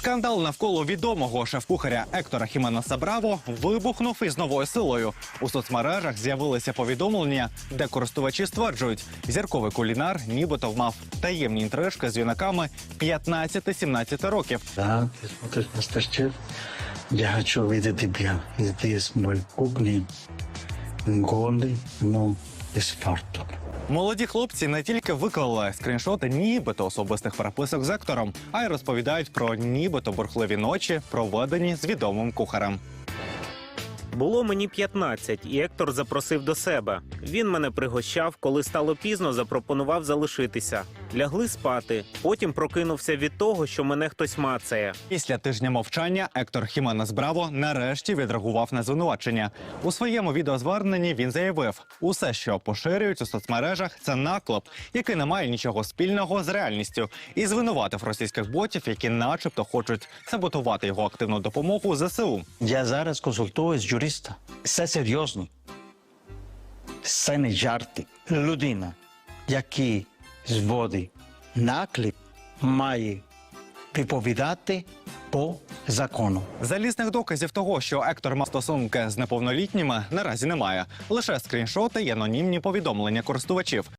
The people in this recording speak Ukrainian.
Скандал навколо відомого шеф-кухаря Ектора Хіменеса Браво вибухнув із новою силою. У соцмережах з'явилися повідомлення, де користувачі стверджують, зірковий кулінар нібито вмав таємні інтрижки з юнаками 15-17 років. Да, ты смотришь Мастер-Шеф. Я хочу видеть тебя здесь, в моей кухне. Голый, но фартук. Молоді хлопці не тільки виклали скріншоти нібито особистих переписок з Ектором, а й розповідають про нібито бурхливі ночі, проведені з відомим кухарем. Було мені 15, і Ектор запросив до себе. Він мене пригощав, коли стало пізно, запропонував залишитися. Лягли спати. Потім прокинувся від того, що мене хтось мацає. Після тижня мовчання Ектор Хіменес Браво нарешті відреагував на звинувачення. У своєму відеозверненні він заявив: усе, що поширюють у соцмережах, це наклеп, який не має нічого спільного з реальністю, і звинуватив російських ботів, які, начебто, хочуть саботувати його активну допомогу ЗСУ. Я зараз консультую з юриста. Все серйозно. Це не жарти. Людина, який зводить Накліп має відповідати по закону. Залізних доказів того, що Ектор мав стосунки з неповнолітніми, наразі немає. Лише скріншоти і анонімні повідомлення користувачів.